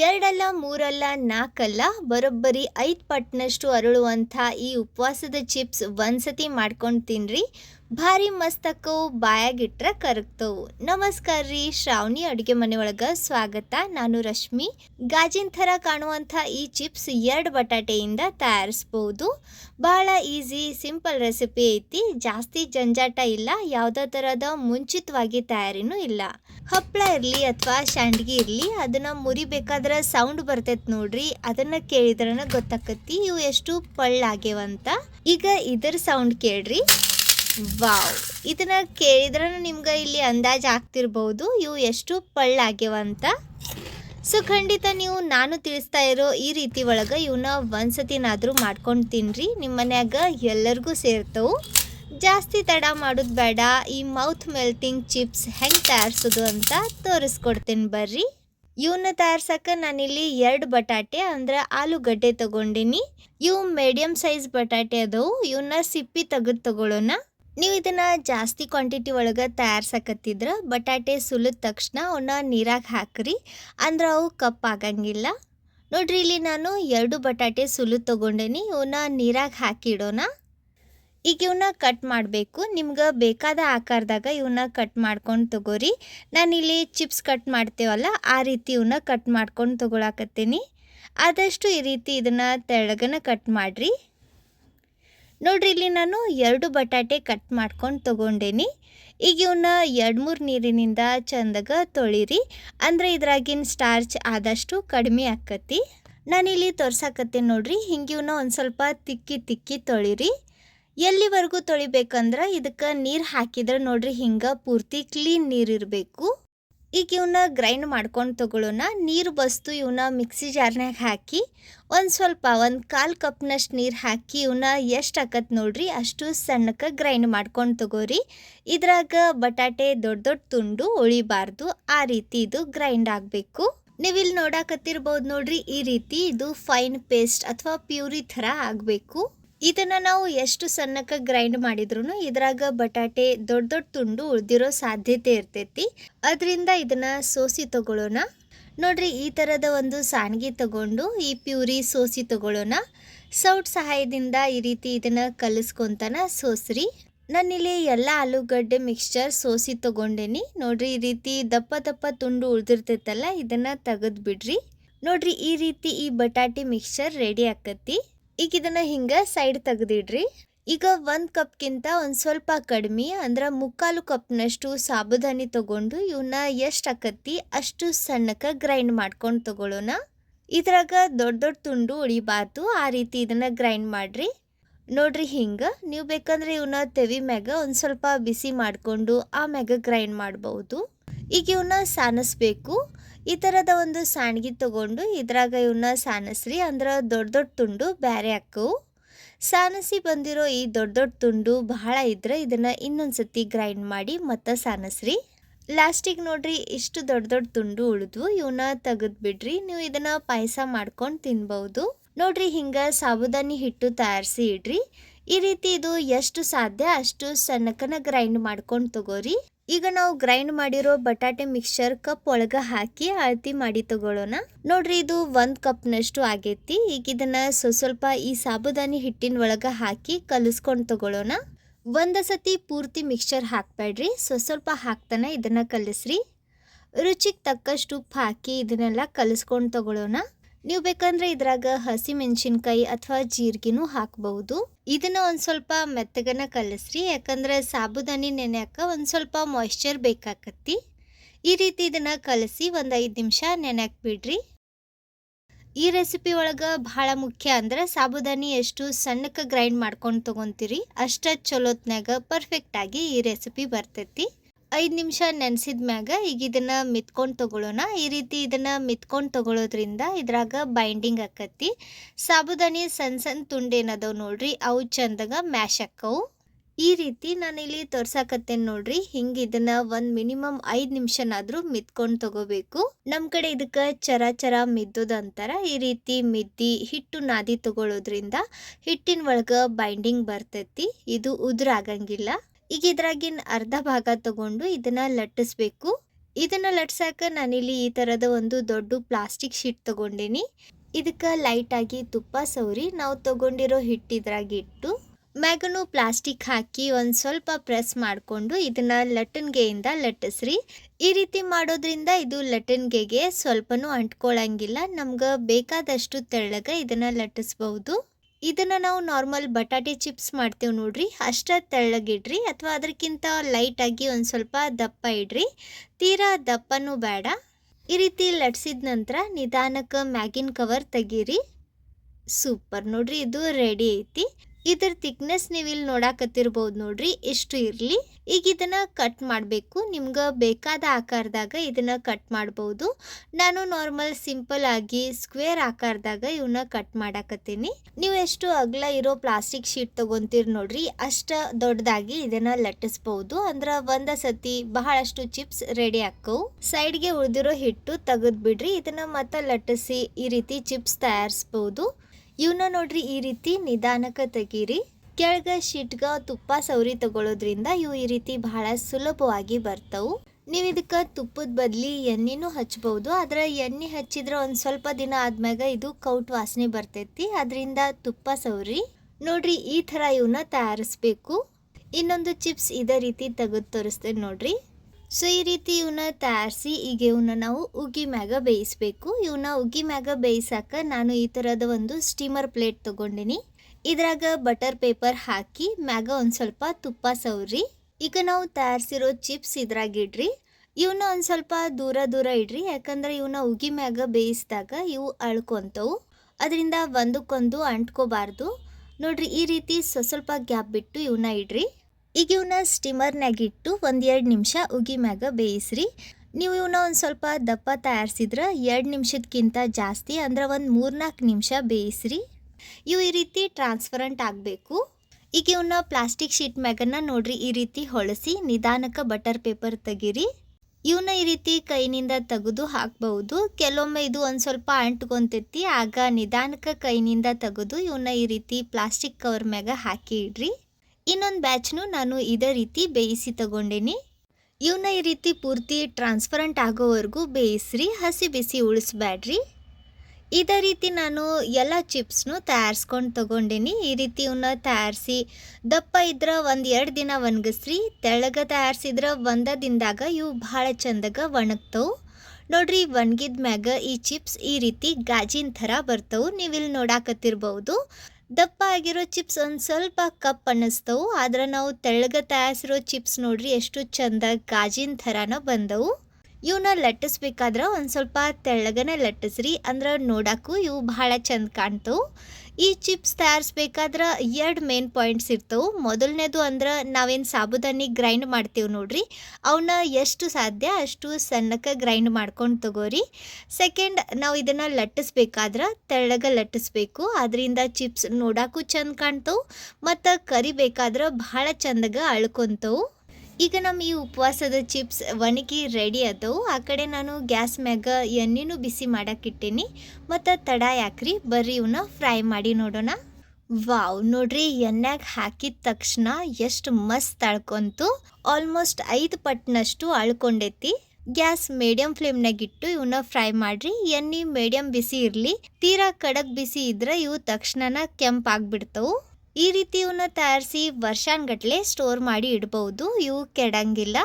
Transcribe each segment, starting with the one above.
ಎರಡಲ್ಲ, ಮೂರಲ್ಲ ನಾಲ್ಕಲ್ಲ ಬರೋಬ್ಬರಿ ಐದು ಪಟ್ನಷ್ಟು ಅರಳುವಂಥ ಈ ಉಪವಾಸದ ಚಿಪ್ಸ್ ಒಂದ್ಸತಿ ಮಾಡ್ಕೊಂಡು ತಿನ್ರಿ ಭಾರಿ ಮಸ್ತಕ್ಕವು ಬಾಯಾಗಿಟ್ರೆ ಕರಗ್ತವು. ನಮಸ್ಕಾರ ರೀ, ಶ್ರಾವಣಿ ಅಡುಗೆ ಮನೆ ಒಳಗೆ ಸ್ವಾಗತ. ನಾನು ರಶ್ಮಿ. ಗಾಜಿನ ಥರ ಕಾಣುವಂಥ ಈ ಚಿಪ್ಸ್ ಎರಡು ಬಟಾಟೆಯಿಂದ ತಯಾರಿಸ್ಬೋದು. ಭಾಳ ಈಸಿ, ಸಿಂಪಲ್ ರೆಸಿಪಿ ಐತಿ. ಜಾಸ್ತಿ ಜಂಜಾಟ ಇಲ್ಲ, ಯಾವುದೇ ಥರದ ಮುಂಚಿತವಾಗಿ ತಯಾರಿನೂ ಇಲ್ಲ. ಹಪ್ಪಳ ಇರಲಿ ಅಥವಾ ಸಂಡ್ಗಿ ಇರಲಿ, ಅದನ್ನು ಮುರಿಬೇಕಾದ್ರೆ ಸೌಂಡ್ ಬರ್ತೈತೆ ನೋಡ್ರಿ. ಅದನ್ನು ಕೇಳಿದ್ರನ ಗೊತ್ತಾಕತ್ತಿ ಇವು ಎಷ್ಟು ಪಳ್ಳಾಗ್ಯವಂತ ಈಗ ಇದರ ಸೌಂಡ್ ಕೇಳ್ರಿ. ವಾವ್. ಇದನ್ನ ಕೇಳಿದ್ರೆ ನಿಮ್ಗೆ ಇಲ್ಲಿ ಅಂದಾಜು ಆಗ್ತಿರ್ಬೋದು ಇವು ಎಷ್ಟು ಪಳ್ಳಾಗ್ಯವಂತ ಸೊ, ಖಂಡಿತ ನೀವು, ನಾನು ತಿಳಿಸ್ತಾ ಇರೋ ಈ ರೀತಿ ಒಳಗೆ ಇವನ್ನ ಒಂದ್ಸತಿನಾದರೂ ಮಾಡ್ಕೊಂಡು ತಿನ್ರಿ. ನಿಮ್ಮ ಮನ್ಯಾಗ ಎಲ್ಲರಿಗೂ ಸೇರ್ತವು. ಜಾಸ್ತಿ ತಡ ಮಾಡೋದು ಬೇಡ. ಈ ಮೌತ್ ಮೆಲ್ಟಿಂಗ್ ಚಿಪ್ಸ್ ಹೆಂಗೆ ತಯಾರಿಸೋದು ಅಂತ ತೋರಿಸ್ಕೊಡ್ತೀನಿ ಬರ್ರಿ. ಇವನ್ನ ತಯಾರ್ಸಕ್ಕೆ ನಾನಿಲ್ಲಿ ಎರಡು ಬಟಾಟೆ ಅಂದ್ರೆ ಆಲೂಗಡ್ಡೆ ತಗೊಂಡಿನಿ. ಇವು ಮೀಡಿಯಮ್ ಸೈಜ್ ಬಟಾಟೆ ಅದವು. ಇವನ್ನ ಸಿಪ್ಪಿ ತೆಗೆದು ತಗೊಳ್ಳೋಣ ನೀವು ಇದನ್ನ ಜಾಸ್ತಿ ಕ್ವಾಂಟಿಟಿ ಒಳಗೆ ತಯಾರ್ಸಕತ್ತಿದ್ರ ಬಟಾಟೆ ಸುಲಿದ ತಕ್ಷಣ ಅವನ್ನ ನೀರಾಗ ಹಾಕ್ರಿ. ಅಂದ್ರೆ ಅವು ಕಪ್ ಆಗಂಗಿಲ್ಲ. ನೋಡ್ರಿ, ಇಲ್ಲಿ ನಾನು ಎರಡು ಬಟಾಟೆ ಸುಲಿದ್ ತಗೊಂಡೇನಿ. ಇವನ್ನ ನೀರಾಗ ಹಾಕಿಡೋಣ. ಈಗ ಇವನ್ನ ಕಟ್ ಮಾಡಬೇಕು. ನಿಮ್ಗೆ ಬೇಕಾದ ಆಕಾರದಾಗ ಇವನ್ನ ಕಟ್ ಮಾಡ್ಕೊಂಡು ತಗೋರಿ. ನಾನಿಲ್ಲಿ ಚಿಪ್ಸ್ ಕಟ್ ಮಾಡ್ತೇವಲ್ಲ, ಆ ರೀತಿ ಇವನ್ನ ಕಟ್ ಮಾಡ್ಕೊಂಡು ತಗೊಳಕತ್ತೀನಿ. ಆದಷ್ಟು ಈ ರೀತಿ ಇದನ್ನು ತೆಳಗನ ಕಟ್ ಮಾಡಿರಿ. ನೋಡ್ರಿ, ಇಲ್ಲಿ ನಾನು ಎರಡು ಬಟಾಟೆ ಕಟ್ ಮಾಡ್ಕೊಂಡು ತೊಗೊಂಡೇನಿ. ಈಗ ಇವನ್ನ ಎರಡು ಮೂರು ನೀರಿನಿಂದ ಚಂದಾಗ ತೊಳಿರಿ. ಅಂದರೆ ಇದ್ರಾಗಿನ ಸ್ಟಾರ್ಚ್ ಆದಷ್ಟು ಕಡಿಮೆ ಆಕತಿ. ನಾನಿಲ್ಲಿ ತೋರ್ಸಾಕತ್ತೀನಿ ನೋಡ್ರಿ. ಹಿಂಗೆ ಇವನ್ನ ಒಂದು ಸ್ವಲ್ಪ ತಿಕ್ಕಿ ತಿಕ್ಕಿ ತೊಳಿರಿ. ಎಲ್ಲಿವರೆಗೂ ತೊಳಿಬೇಕಂದ್ರೆ ಇದಕ್ಕೆ ನೀರು ಹಾಕಿದ್ರೆ ನೋಡ್ರಿ ಹಿಂಗೆ ಪೂರ್ತಿ ಕ್ಲೀನ್ ನೀರು ಇರಬೇಕು. ಈಗ ಇವನ್ನ ಗ್ರೈಂಡ್ ಮಾಡ್ಕೊಂಡು ತಗೊಳ್ಳೋಣ ನೀರು ಬಸ್ತು ಇವನ್ನ ಮಿಕ್ಸಿ ಜಾರ್ನಾಗ ಹಾಕಿ ಒಂದು ಸ್ವಲ್ಪ ಒಂದು ಕಾಲು ಕಪ್ನಷ್ಟು ನೀರು ಹಾಕಿ ಇವನ್ನ ಎಷ್ಟು ಆಕತ್ ನೋಡ್ರಿ ಅಷ್ಟು ಸಣ್ಣಕ್ಕೆ ಗ್ರೈಂಡ್ ಮಾಡ್ಕೊಂಡು ತಗೋರಿ. ಇದ್ರಾಗ ಬಟಾಟೆ ದೊಡ್ಡ ದೊಡ್ಡ ತುಂಡು ಉಳಿಬಾರ್ದು. ಆ ರೀತಿ ಇದು ಗ್ರೈಂಡ್ ಆಗಬೇಕು. ನೀವಿಲ್ಲಿ ನೋಡಾಕತ್ತಿರ್ಬೋದು ನೋಡ್ರಿ ಈ ರೀತಿ ಇದು ಫೈನ್ ಪೇಸ್ಟ್ ಅಥವಾ ಪ್ಯೂರಿ ಥರ ಆಗಬೇಕು. ಇದನ್ನ ನಾವು ಎಷ್ಟು ಸಣ್ಣಕ್ಕೆ ಗ್ರೈಂಡ್ ಮಾಡಿದ್ರು ಇದ್ರಾಗ ಬಟಾಟೆ ದೊಡ್ಡ ದೊಡ್ಡ ತುಂಡು ಉಳ್ದಿರೋ ಸಾಧ್ಯತೆ ಇರ್ತೈತಿ. ಅದರಿಂದ ಇದನ್ನ ಸೋಸಿ ತಗೊಳ್ಳೋಣ ನೋಡ್ರಿ, ಈ ಥರದ ಒಂದು ಸಾಣಿಗೆ ತಗೊಂಡು ಈ ಪ್ಯೂರಿ ಸೋಸಿ ತಗೊಳ್ಳೋಣ ಸೌಟ್ ಸಹಾಯದಿಂದ ಈ ರೀತಿ ಇದನ್ನ ಕಲಿಸ್ಕೊಂತನ ಸೋಸ್ರಿ. ನಾನಿಲ್ಲಿ ಎಲ್ಲ ಆಲೂಗಡ್ಡೆ ಮಿಕ್ಸ್ಚರ್ ಸೋಸಿ ತಗೊಂಡೇನಿ. ನೋಡ್ರಿ, ಈ ರೀತಿ ದಪ್ಪ ದಪ್ಪ ತುಂಡು ಉಳ್ದಿರ್ತೈತಲ್ಲ, ಇದನ್ನ ತೆಗೆದು ಬಿಡ್ರಿ ನೋಡ್ರಿ, ಈ ರೀತಿ ಈ ಬಟಾಟೆ ಮಿಕ್ಸ್ಚರ್ ರೆಡಿ ಆಕತಿ. ಈಗ ಇದನ್ನ ಹಿಂಗ ಸೈಡ್ ತೆಗೆದಿಡ್ರಿ. ಈಗ ಒಂದು ಕಪ್ಗಿಂತ ಒಂದು ಸ್ವಲ್ಪ ಕಡಿಮೆ ಅಂದ್ರೆ ಮುಕ್ಕಾಲು ಕಪ್ನಷ್ಟು ಸಾಬುದಾನಿ ತಗೊಂಡು ಇವನ್ನ ಎಷ್ಟು ಆಕತಿ ಅಷ್ಟು ಸಣ್ಣಕ್ಕೆ ಗ್ರೈಂಡ್ ಮಾಡ್ಕೊಂಡು ತಗೊಳ್ಳೋಣ ಇದ್ರಾಗ ದೊಡ್ಡ ದೊಡ್ಡ ತುಂಡು ಉಳಿಬಾರ್ದು, ಆ ರೀತಿ ಇದನ್ನ ಗ್ರೈಂಡ್ ಮಾಡ್ರಿ. ನೋಡ್ರಿ ಹಿಂಗೆ, ನೀವು ಬೇಕಂದ್ರೆ ಇವನ್ನ ತೆವಿ ಮ್ಯಾಗ ಒಂದು ಸ್ವಲ್ಪ ಬಿಸಿ ಮಾಡಿಕೊಂಡು ಆಮ್ಯಾಗ ಗ್ರೈಂಡ್ ಮಾಡ್ಬೋದು. ಈಗ ಇವನ್ನ ಸಾನಿಸ್ಬೇಕು. ಈ ಥರದ ಒಂದು ಸಾಣ್ಗಿ ತಗೊಂಡು ಇದ್ರಾಗ ಇವನ್ನ ಸಾನಸ್ರಿ, ಅಂದ್ರೆ ದೊಡ್ಡ ದೊಡ್ಡ ತುಂಡು ಬೇರೆ ಹಾಕವು ಸಾನಸಿ ಬಂದಿರೋ ಈ ದೊಡ್ಡ ದೊಡ್ಡ ತುಂಡು ಬಹಳ ಇದ್ರೆ ಇದನ್ನು ಇನ್ನೊಂದು ಸತಿ ಗ್ರೈಂಡ್ ಮಾಡಿ ಮತ್ತೆ ಸಾನಸ್ರಿ. ಲಾಸ್ಟಿಗೆ ನೋಡ್ರಿ ಇಷ್ಟು ದೊಡ್ಡ ದೊಡ್ಡ ತುಂಡು ಉಳಿದ್ವು ಇವನ್ನ ತೆಗೆದು ಬಿಡ್ರಿ, ನೀವು ಇದನ್ನು ಪಾಯಸ ಮಾಡ್ಕೊಂಡು ತಿನ್ಬಹುದು ನೋಡ್ರಿ ಹಿಂಗ ಸಾಬುದಾನಿ ಹಿಟ್ಟು ತಯಾರಿಸಿ ಇಡ್ರಿ. ಈ ರೀತಿ ಇದು ಎಷ್ಟು ಸಾಧ್ಯ ಅಷ್ಟು ಸಣ್ಣಕನ ಗ್ರೈಂಡ್ ಮಾಡ್ಕೊಂಡು ತಗೋರಿ. ಈಗ ನಾವು ಗ್ರೈಂಡ್ ಮಾಡಿರೋ ಬಟಾಟೆ ಮಿಕ್ಸ್ಚರ್ ಕಪ್ ಒಳಗೆ ಹಾಕಿ ಅಳತಿ ಮಾಡಿ ತಗೊಳ್ಳೋಣ ನೋಡ್ರಿ ಇದು ಒಂದು ಕಪ್ನಷ್ಟು ಆಗೈತಿ. ಈಗ ಇದನ್ನ ಸ್ವಸ್ವಲ್ಪ ಈ ಸಾಬುದಾನಿ ಹಿಟ್ಟಿನ ಒಳಗೆ ಹಾಕಿ ಕಲಿಸ್ಕೊಂಡು ತಗೊಳ್ಳೋಣ ಒಂದು ಸತಿ ಪೂರ್ತಿ ಮಿಕ್ಸ್ಚರ್ ಹಾಕಬೇಡ್ರಿ. ಸ್ವಸ್ವಲ್ಪ ಹಾಕ್ತಾನೆ ಇದನ್ನ ಕಲಿಸ್ರಿ. ರುಚಿಗೆ ತಕ್ಕಷ್ಟು ಉಪ್ಪು ಹಾಕಿ ಇದನ್ನೆಲ್ಲ ಕಲಿಸ್ಕೊಂಡು ತಗೊಳ್ಳೋಣ ನೀವು ಬೇಕಂದ್ರೆ ಇದ್ರಾಗ ಹಸಿ ಮೆಣಸಿನ್ಕಾಯಿ ಅಥವಾ ಜೀರಿಗೆನೂ ಹಾಕ್ಬಹುದು. ಇದನ್ನ ಒಂದು ಸ್ವಲ್ಪ ಮೆತ್ತಗನ ಕಲಸ್ರಿ, ಯಾಕಂದ್ರೆ ಸಾಬುದಾನಿ ನೆನೆಯಾಕ ಒಂದು ಸ್ವಲ್ಪ ಮಾಯ್ಶ್ಚರ್ ಬೇಕಾಕತ್ತಿ. ಈ ರೀತಿ ಇದನ್ನ ಕಲಸಿ ಒಂದು ಐದು ನಿಮಿಷ ನೆನೆಯಾಕ್ ಬಿಡ್ರಿ. ಈ ರೆಸಿಪಿ ಒಳಗೆ ಬಹಳ ಮುಖ್ಯ ಅಂದ್ರೆ ಸಾಬುದಾನಿ ಎಷ್ಟು ಸಣ್ಣಕ್ಕೆ ಗ್ರೈಂಡ್ ಮಾಡ್ಕೊಂಡು ತಗೊಂತೀರಿ, ಅಷ್ಟ ಚಲೋತ್ನಾಗ ಪರ್ಫೆಕ್ಟ್ ಆಗಿ ಈ ರೆಸಿಪಿ ಬರ್ತೈತಿ. ಐದು ನಿಮಿಷ ನೆನೆಸಿದ ಮ್ಯಾಗ ಈಗ ಇದನ್ನು ಮಿತ್ಕೊಂಡು ತೊಗೊಳ್ಳೋಣ ಈ ರೀತಿ ಇದನ್ನು ಮಿತ್ಕೊಂಡು ತಗೊಳ್ಳೋದ್ರಿಂದ ಇದ್ರಾಗ ಬೈಂಡಿಂಗ್ ಆಕತಿ. ಸಾಬುದಾನಿ ಸಣ್ಣ ಸಣ್ಣ ತುಂಡೇನದವು ನೋಡ್ರಿ? ಅವು ಚಂದಾಗ ಮ್ಯಾಶ್ ಆಕ್ಕವು. ಈ ರೀತಿ ನಾನಿಲ್ಲಿ ತೋರ್ಸಾಕತ್ತೇನೆ ನೋಡ್ರಿ? ಹಿಂಗೆ ಇದನ್ನ ಒಂದು ಮಿನಿಮಮ್ ಐದು ನಿಮಿಷನಾದರೂ ಮಿತ್ಕೊಂಡು ತಗೋಬೇಕು. ನಮ್ಮ ಕಡೆ ಇದಕ್ಕೆ ಚರ ಚರ ಮಿದ್ದೋದು ಅಂತಾರ. ಈ ರೀತಿ ಮಿದ್ದಿ ಹಿಟ್ಟು ನಾದಿ ತಗೊಳ್ಳೋದ್ರಿಂದ ಹಿಟ್ಟಿನ ಒಳಗೆ ಬೈಂಡಿಂಗ್ ಬರ್ತೈತಿ. ಇದು ಉದುರಾಗಂಗಿಲ್ಲ. ಈಗ ಇದ್ರಾಗಿನ ಅರ್ಧ ಭಾಗ ತಗೊಂಡು ಇದನ್ನ ಲಟ್ಟಿಸ್ಬೇಕು. ಇದನ್ನ ಲಟ್ಸಾಕ ನಾನಿಲ್ಲಿ ಈ ಥರದ ಒಂದು ದೊಡ್ಡ ಪ್ಲಾಸ್ಟಿಕ್ ಶೀಟ್ ತಗೊಂಡೀನಿ. ಇದಕ್ಕೆ ಲೈಟಾಗಿ ತುಪ್ಪ ಸವರಿ. ನಾವು ತಗೊಂಡಿರೋ ಹಿಟ್ಟು ಇದ್ರಾಗ ಇಟ್ಟು ಮ್ಯಾಗನು ಪ್ಲಾಸ್ಟಿಕ್ ಹಾಕಿ ಒಂದು ಸ್ವಲ್ಪ ಪ್ರೆಸ್ ಮಾಡಿಕೊಂಡು ಇದನ್ನ ಲಟ್ಟನ್ಗೆಯಿಂದ ಲಟ್ಟಿಸ್ರಿ. ಈ ರೀತಿ ಮಾಡೋದ್ರಿಂದ ಇದು ಲಟ್ಟನ್ಗೆಗೆ ಸ್ವಲ್ಪನೂ ಅಂಟ್ಕೊಳ್ಳಂಗಿಲ್ಲ ನಮ್ಗೆ ಬೇಕಾದಷ್ಟು ತೆಳ್ಳಗ ಇದನ್ನ ಲಟ್ಟಿಸ್ಬಹುದು ಇದನ್ನ ನಾವು ನಾರ್ಮಲ್ ಬಟಾಟೆ ಚಿಪ್ಸ್ ಮಾಡ್ತೇವೆ ನೋಡ್ರಿ. ಅಷ್ಟು ತೆಳ್ಳಗಿಡ್ರಿ ಅಥವಾ ಅದಕ್ಕಿಂತ ಲೈಟಾಗಿ ಒಂದು ಸ್ವಲ್ಪ ದಪ್ಪ ಇಡ್ರಿ. ತೀರಾ ದಪ್ಪನೂ ಬೇಡ. ಈ ರೀತಿ ಲಟ್ಸಿದ ನಂತರ ನಿಧಾನಕ್ಕೆ ಮ್ಯಾಗಿನ ಕವರ್ ತೆಗೀರಿ. ಸೂಪರ್ ನೋಡ್ರಿ, ಇದು ರೆಡಿ ಐತಿ. ಇದ್ರ ಥಿಕ್ನೆಸ್ ನೀವು ಇಲ್ಲಿ ನೋಡಾಕತ್ತಿರ್ಬೋದು ನೋಡ್ರಿ, ಇಷ್ಟು ಇರಲಿ. ಈಗ ಇದನ್ನ ಕಟ್ ಮಾಡಬೇಕು. ನಿಮ್ಗೆ ಬೇಕಾದ ಆಕಾರದಾಗ ಇದನ್ನ ಕಟ್ ಮಾಡ್ಬೋದು. ನಾನು ನಾರ್ಮಲ್ ಸಿಂಪಲ್ ಆಗಿ ಸ್ಕ್ವೇರ್ ಆಕಾರದಾಗ ಇವನ್ನ ಕಟ್ ಮಾಡಾಕತ್ತೀನಿ. ನೀವು ಎಷ್ಟು ಅಗಲ ಇರೋ ಪ್ಲಾಸ್ಟಿಕ್ ಶೀಟ್ ತಗೊಂತೀರಿ ನೋಡ್ರಿ, ಅಷ್ಟ ದೊಡ್ಡದಾಗಿ ಇದನ್ನ ಲಟ್ಟಿಸ್ಬೋದು. ಅಂದ್ರ ಒಂದ ಸತಿ ಬಹಳಷ್ಟು ಚಿಪ್ಸ್ ರೆಡಿ ಹಾಕವು ಸೈಡ್ಗೆ ಉಳಿದಿರೋ ಹಿಟ್ಟು ತೆಗೆದ್ ಬಿಡ್ರಿ. ಇದನ್ನ ಮತ್ತೆ ಲಟ್ಟಿಸಿ ಈ ರೀತಿ ಚಿಪ್ಸ್ ತಯಾರಿಸ್ಬಹುದು ಇವನ್ನ ನೋಡ್ರಿ ಈ ರೀತಿ ನಿಧಾನಕ್ಕೆ ತೆಗೀರಿ. ಕೆಳಗ ಶೀಟ್ಗ ತುಪ್ಪ ಸೌರಿ ತಗೊಳ್ಳೋದ್ರಿಂದ ಇವು ಈ ರೀತಿ ಬಹಳ ಸುಲಭವಾಗಿ ಬರ್ತವು. ನೀವು ಇದಕ್ಕೆ ತುಪ್ಪದ ಬದಲಿ ಎಣ್ಣೆನೂ ಹಚ್ಚಬಹುದು ಆದ್ರೆ ಎಣ್ಣೆ ಹಚ್ಚಿದ್ರೆ ಒಂದು ಸ್ವಲ್ಪ ದಿನ ಆದ್ಮ್ಯಾಗ ಇದು ಕೌಟ್ ವಾಸನೆ ಬರ್ತೈತಿ. ಅದರಿಂದ ತುಪ್ಪ ಸೌರಿ ನೋಡ್ರಿ ಈ ಥರ ಇವನ್ನ ತಯಾರಿಸ್ಬೇಕು. ಇನ್ನೊಂದು ಚಿಪ್ಸ್ ಇದೇ ರೀತಿ ತೆಗೆದು ತೋರಿಸ್ತೇನೆ ನೋಡ್ರಿ. ಸೊ, ಈ ರೀತಿ ಇವನ್ನ ತಯಾರಿಸಿ ಈಗ ಇವನ್ನ ನಾವು ಉಗಿ ಮ್ಯಾಗ ಬೇಯಿಸ್ಬೇಕು. ಇವನ್ನ ಉಗಿ ಮ್ಯಾಗ ಬೇಯಿಸಾಕ ನಾನು ಈ ಥರದ ಒಂದು ಸ್ಟೀಮರ್ ಪ್ಲೇಟ್ ತಗೊಂಡಿನಿ. ಇದ್ರಾಗ ಬಟರ್ ಪೇಪರ್ ಹಾಕಿ ಮ್ಯಾಗ ಒಂದು ಸ್ವಲ್ಪ ತುಪ್ಪ ಸವ್ರಿ. ಈಗ ನಾವು ತಯಾರಿಸಿರೋ ಚಿಪ್ಸ್ ಇದ್ರಾಗ ಇಡ್ರಿ. ಇವನ್ನ ಒಂದು ಸ್ವಲ್ಪ ದೂರ ದೂರ ಇಡ್ರಿ. ಯಾಕಂದ್ರೆ ಇವನ್ನ ಉಗಿ ಮ್ಯಾಗ ಬೇಯಿಸಿದಾಗ ಇವು ಅಳ್ಕೊಂತವು. ಅದರಿಂದ ಒಂದಕ್ಕೊಂದು ಅಂಟ್ಕೋಬಾರ್ದು. ನೋಡ್ರಿ, ಈ ರೀತಿ ಸ್ವಸ್ವಲ್ಪ ಗ್ಯಾಪ್ ಬಿಟ್ಟು ಇವನ್ನ ಇಡ್ರಿ. ಈಗ ಇವನ್ನ ಸ್ಟಿಮರ್ನಾಗ ಇಟ್ಟು ಒಂದು ಎರಡು ನಿಮಿಷ ಉಗಿ ಮ್ಯಾಗ ಬೇಯಿಸ್ರಿ. ನೀವು ಇವನ್ನ ಒಂದು ಸ್ವಲ್ಪ ದಪ್ಪ ತಯಾರಿಸಿದ್ರೆ ಎರಡು ನಿಮಿಷದಕ್ಕಿಂತ ಜಾಸ್ತಿ ಅಂದ್ರೆ ಒಂದು ಮೂರ್ನಾಲ್ಕು ನಿಮಿಷ ಬೇಯಿಸ್ರಿ. ಇವು ಈ ರೀತಿ ಟ್ರಾನ್ಸ್ಪರೆಂಟ್ ಆಗಬೇಕು. ಈಗ ಇವನ್ನ ಪ್ಲಾಸ್ಟಿಕ್ ಶೀಟ್ ಮ್ಯಾಗನ್ನ ನೋಡ್ರಿ, ಈ ರೀತಿ ಹೊಳಸಿ ನಿಧಾನಕ್ಕೆ ಬಟರ್ ಪೇಪರ್ ತೆಗೀರಿ. ಇವನ್ನ ಈ ರೀತಿ ಕೈನಿಂದ ತೆಗೆದು ಹಾಕ್ಬಹುದು ಕೆಲವೊಮ್ಮೆ ಇದು ಒಂದು ಸ್ವಲ್ಪ ಅಂಟ್ಕೊಂತೈತಿ, ಆಗ ನಿಧಾನಕ್ಕೆ ಕೈನಿಂದ ತೆಗೆದು ಇವನ್ನ ಈ ರೀತಿ ಪ್ಲಾಸ್ಟಿಕ್ ಕವರ್ ಮ್ಯಾಗ ಹಾಕಿ ಇಡ್ರಿ. ಇನ್ನೊಂದು ಬ್ಯಾಚ್ನು ನಾನು ಇದೇ ರೀತಿ ಬೇಯಿಸಿ ತಗೊಂಡೇನಿ. ಇವನ್ನ ಈ ರೀತಿ ಪೂರ್ತಿ ಟ್ರಾನ್ಸ್ಪರೆಂಟ್ ಆಗೋವರೆಗೂ ಬೇಯಿಸ್ರಿ, ಹಸಿ ಬಿಸಿ ಉಳಿಸ್ಬೇಡ್ರಿ ಇದೇ ರೀತಿ ನಾನು ಎಲ್ಲ ಚಿಪ್ಸ್ನು ತಯಾರಿಸ್ಕೊಂಡು ತಗೊಂಡೇನಿ. ಈ ರೀತಿ ಇವನ್ನ ತಯಾರಿಸಿ ದಪ್ಪ ಇದ್ರೆ ಒಂದು ಎರಡು ದಿನ ಒಣಗಿಸ್ರಿ. ತೆಳಗ ತಯಾರಿಸಿದ್ರೆ ಒಂದ ದಿನದಾಗ ಇವು ಭಾಳ ಚಂದಾಗ ಒಣಗ್ತವು. ನೋಡ್ರಿ ಒಣಗಿದ ಮ್ಯಾಗ ಈ ಚಿಪ್ಸ್ ಈ ರೀತಿ ಗಾಜಿನ ಥರ ಬರ್ತವು. ನೀವು ಇಲ್ಲಿ ನೋಡಾಕತ್ತಿರ್ಬೋದು. ದಪ್ಪ ಆಗಿರೋ ಚಿಪ್ಸ್ ಒಂದು ಸ್ವಲ್ಪ ಕಪ್ ಅನ್ನಿಸ್ತವು ಆದ್ರೆ ನಾವು ತೆಳ್ಳಗೆ ತಯಾರಿಸಿರೋ ಚಿಪ್ಸ್ ನೋಡ್ರಿ, ಎಷ್ಟು ಚಂದ ಗಾಜಿನ ಥರನ ಬಂದವು. ಇವನ್ನ ಲಟ್ಟಿಸ್ಬೇಕಾದ್ರೆ ಒಂದು ಸ್ವಲ್ಪ ತೆಳ್ಳಗನೆ ಲಟ್ಟಿಸ್ರಿ. ಅಂದ್ರೆ ನೋಡಕ್ಕೂ ಇವು ಭಾಳ ಚಂದ ಕಾಣ್ತವು. ಈ ಚಿಪ್ಸ್ ತಯಾರಿಸ್ಬೇಕಾದ್ರೆ ಎರಡು ಮೇನ್ ಪಾಯಿಂಟ್ಸ್ ಇರ್ತವೆ. ಮೊದಲನೇದು ಅಂದ್ರೆ ನಾವೇನು ಸಾಬುದಾನಿ ಗ್ರೈಂಡ್ ಮಾಡ್ತೀವಿ ನೋಡ್ರಿ. ಅವನ್ನ ಎಷ್ಟು ಸಾಧ್ಯ ಅಷ್ಟು ಸಣ್ಣಕ್ಕೆ ಗ್ರೈಂಡ್ ಮಾಡ್ಕೊಂಡು ತಗೋರಿ. ಸೆಕೆಂಡ್ ನಾವು ಇದನ್ನು ಲಟ್ಟಿಸ್ಬೇಕಾದ್ರೆ ತೆಳ್ಳಗೆ ಲಟ್ಟಿಸ್ಬೇಕು. ಅದರಿಂದ ಚಿಪ್ಸ್ ನೋಡಕ್ಕೂ ಚಂದ ಕಾಣ್ತವು. ಮತ್ತು ಕರಿಬೇಕಾದ್ರೆ ಭಾಳ ಚಂದಗೆ ಅಳ್ಕೊಂತವು. ಈಗ ನಮ್ಮ ಈ ಉಪವಾಸದ ಚಿಪ್ಸ್ ಒಣಗಿ ರೆಡಿ ಆದವು. ಆ ಕಡೆ ನಾನು ಗ್ಯಾಸ್ ಮ್ಯಾಗ ಎಣ್ಣೆನೂ ಬಿಸಿ ಮಾಡಕ್ಕಿಟ್ಟೀನಿ ಮತ್ತು ತಡ ಯಾಕ್ರಿ? ಬರ್ರಿ ಇವನ್ನ ಫ್ರೈ ಮಾಡಿ ನೋಡೋಣ. ವಾವ್, ನೋಡ್ರಿ ಎಣ್ಣೆಗೆ ಹಾಕಿದ ತಕ್ಷಣ ಎಷ್ಟು ಮಸ್ತ್ ಅಳ್ಕೊಂತು. ಆಲ್ಮೋಸ್ಟ್ ಐದು ಪಟ್ನಷ್ಟು ಅಳ್ಕೊಂಡೈತಿ. ಗ್ಯಾಸ್ ಮೀಡಿಯಂ ಫ್ಲೇಮ್ನಾಗ ಇಟ್ಟು ಇವನ್ನ ಫ್ರೈ ಮಾಡ್ರಿ. ಎಣ್ಣೆ ಮೀಡಿಯಂ ಬಿಸಿ ಇರಲಿ. ತೀರಾ ಕಡಕ್ ಬಿಸಿ ಇದ್ರೆ ಇವು ತಕ್ಷಣನ ಕೆಂಪಾಗ್ಬಿಡ್ತವು ಈ ರೀತಿ ಇವನ್ನ ತಯಾರಿಸಿ ವರ್ಷಾನ್ಗಟ್ಲೆ ಸ್ಟೋರ್ ಮಾಡಿ ಇಡ್ಬೋದು. ಇವು ಕೆಡಂಗಿಲ್ಲ.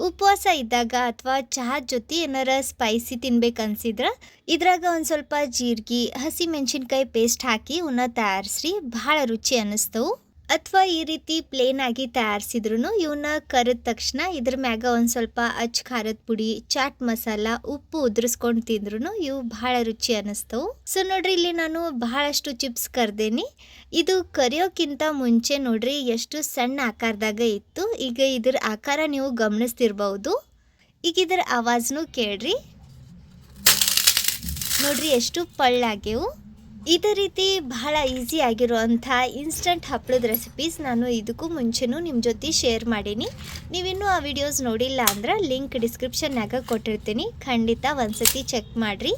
ಉಪವಾಸ ಇದ್ದಾಗ ಅಥವಾ ಚಹಾ ಜೊತೆ ಏನಾರ ಸ್ಪೈಸಿ ತಿನ್ಬೇಕು ಅನ್ಸಿದ್ರೆ ಇದ್ರಾಗ ಒಂದು ಸ್ವಲ್ಪ ಜೀರಿಗೆ, ಹಸಿ ಮೆಣಸಿನ್ಕಾಯಿ ಪೇಸ್ಟ್ ಹಾಕಿ ಇವನ್ನ ತಯಾರಿಸ್ರಿ. ಭಾಳ ರುಚಿ ಅನ್ನಿಸ್ತವು. ಅಥವಾ ಈ ರೀತಿ ಪ್ಲೇನ್ ಆಗಿ ತಯಾರಿಸಿದ್ರು ಇವನ್ನ ಕರೆದ ತಕ್ಷಣ ಇದ್ರ ಮ್ಯಾಗ ಒಂದು ಸ್ವಲ್ಪ ಅಚ್ಚ ಖಾರದ ಪುಡಿ, ಚಾಟ್ ಮಸಾಲ, ಉಪ್ಪು ಉದುರಿಸ್ಕೊಂಡು ತಿಂದ್ರು ಇವು ಬಹಳ ರುಚಿ ಅನಿಸ್ತವು. ಸೊ ನೋಡ್ರಿ, ಇಲ್ಲಿ ನಾನು ಬಹಳಷ್ಟು ಚಿಪ್ಸ್ ಕರ್ದೇನಿ. ಇದು ಕರಿಯೋಕ್ಕಿಂತ ಮುಂಚೆ ನೋಡ್ರಿ ಎಷ್ಟು ಸಣ್ಣ ಆಕಾರದಾಗ ಇತ್ತು. ಈಗ ಇದ್ರ ಆಕಾರ ನೀವು ಗಮನಿಸ್ತಿರ್ಬಹುದು ಈಗ ಇದ್ರ ಆವಾಜ್ನು ಕೇಳ್ರಿ. ನೋಡ್ರಿ, ಎಷ್ಟು ಪಳ್ಳಾಗ್ಯವು. ಇದೇ ರೀತಿ ಬಹಳ ಈಸಿ ಆಗಿರುವಂಥ ಇನ್ಸ್ಟಂಟ್ ಹಪ್ಪಳದ ರೆಸಿಪೀಸ್ ನಾನು ಇದಕ್ಕೂ ಮುಂಚೆನೂ ನಿಮ್ಮ ಜೊತೆ ಶೇರ್ ಮಾಡೀನಿ. ನೀವಿನ್ನೂ ಆ ವಿಡಿಯೋಸ್ ನೋಡಿಲ್ಲ ಅಂದ್ರೆ ಲಿಂಕ್ ಡಿಸ್ಕ್ರಿಪ್ಷನ್ನಾಗ ಕೊಟ್ಟಿರ್ತೀನಿ. ಖಂಡಿತ ಒಂದ್ಸತಿ ಚೆಕ್ ಮಾಡಿರಿ.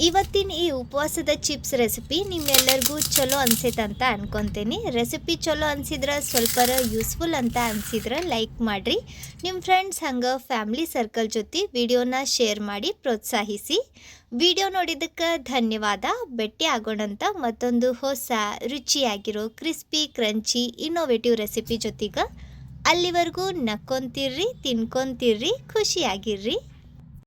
ಇವತ್ತಿನ ಈ ಉಪವಾಸದ ಚಿಪ್ಸ್ ರೆಸಿಪಿ ನಿಮ್ಮೆಲ್ಲರಿಗೂ ಚಲೋ ಅನ್ಸೈತೆ ಅಂತ ಅನ್ಕೊತೀನಿ. ರೆಸಿಪಿ ಚಲೋ ಅನ್ಸಿದ್ರೆ ಸ್ವಲ್ಪರ ಯೂಸ್ಫುಲ್ ಅಂತ ಅನ್ಸಿದ್ರೆ ಲೈಕ್ ಮಾಡಿರಿ. ನಿಮ್ಮ ಫ್ರೆಂಡ್ಸ್ ಹಂಗೆ ಫ್ಯಾಮಿಲಿ ಸರ್ಕಲ್ ಜೊತೆ ವಿಡಿಯೋನ ಶೇರ್ ಮಾಡಿ ಪ್ರೋತ್ಸಾಹಿಸಿ. ವಿಡಿಯೋ ನೋಡಿದ್ದಕ್ಕೆ ಧನ್ಯವಾದ. ಭೇಟಿ ಆಗೋಣಂತ ಮತ್ತೊಂದು ಹೊಸ ರುಚಿಯಾಗಿರೋ ಕ್ರಿಸ್ಪಿ ಕ್ರಂಚಿ ಇನ್ನೋವೇಟಿವ್ ರೆಸಿಪಿ ಜೊತೆಗೆ ಅಲ್ಲಿವರೆಗೂ ನಕ್ಕೊಂತಿರ್ರಿ, ತಿನ್ಕೊಂತಿರ್ರಿ, ಖುಷಿಯಾಗಿರ್ರಿ.